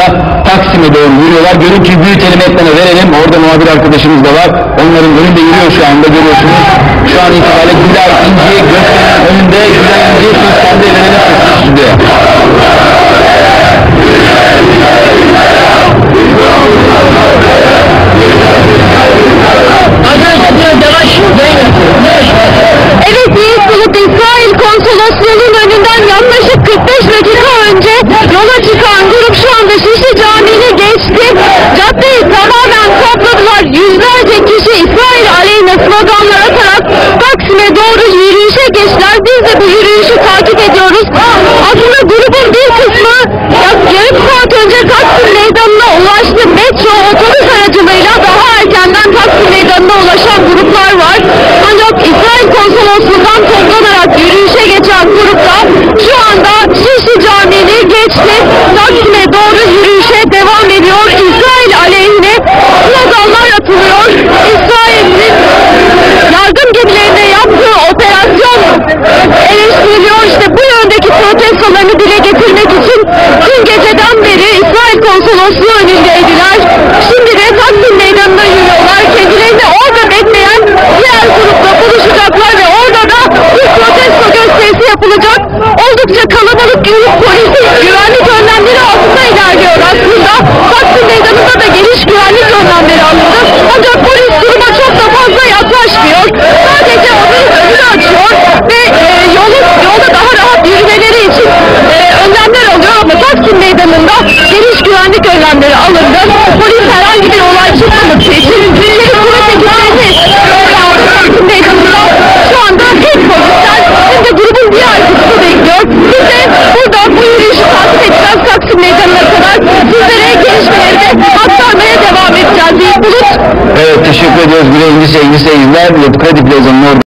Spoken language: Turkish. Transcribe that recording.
anda Taksim'e doğru yürüyorlar. Görüntüyü büyütelim ekrana verelim. Orada muhabir arkadaşımız da var. Onların önünde yürüyor şu anda görüyorsunuz. Şu an itibariyle Gülay İnci gösterinin önünde Gülay İnci kendi verelim bu yürüyüşü takip ediyoruz. Aslında grubun bir kısmı yarım saat önce Taksim Meydanı'na ulaştı. Metro otobüs aracılığıyla daha erkenden Taksim Meydanı'na ulaşan gruplar var. Konsolosluğu önündeydiler. Şimdi de Taksim Meydanı'na yürüyorlar. Kendilerini orada bekleyen diğer grupla buluşacaklar ve orada da bir protesto gösterisi yapılacak. Oldukça kalabalık grup polisi güvenlik önlemleri altında ilerliyor aslında. Taksim Meydanı'nda da geniş güvenlik önlemleri alındı. Ancak polis duruma çok da fazla yaklaşmıyor. Sadece onun önünü açıyor ve e, yolu, yolda daha rahat yürümeleri için e, önlemler alıyor ama Taksim Meydanı'nda geniş güvenlik önlemleri alındı. Polis herhangi bir olay çıkmaması için Türkiye kuvvet ekiplerini Taksim Meydanı'nda şu anda hem polisler hem de grubun diğer kısmı bekliyor. Biz de burada bu yürüyüşü takip edeceğiz Taksim Meydanı'na kadar. Sizlere gelişmeleri aktarmaya devam edeceğiz. Bulut. Evet teşekkür ediyoruz Gülay İnci sevgili seyirciler. Kredi Plaza'nın orada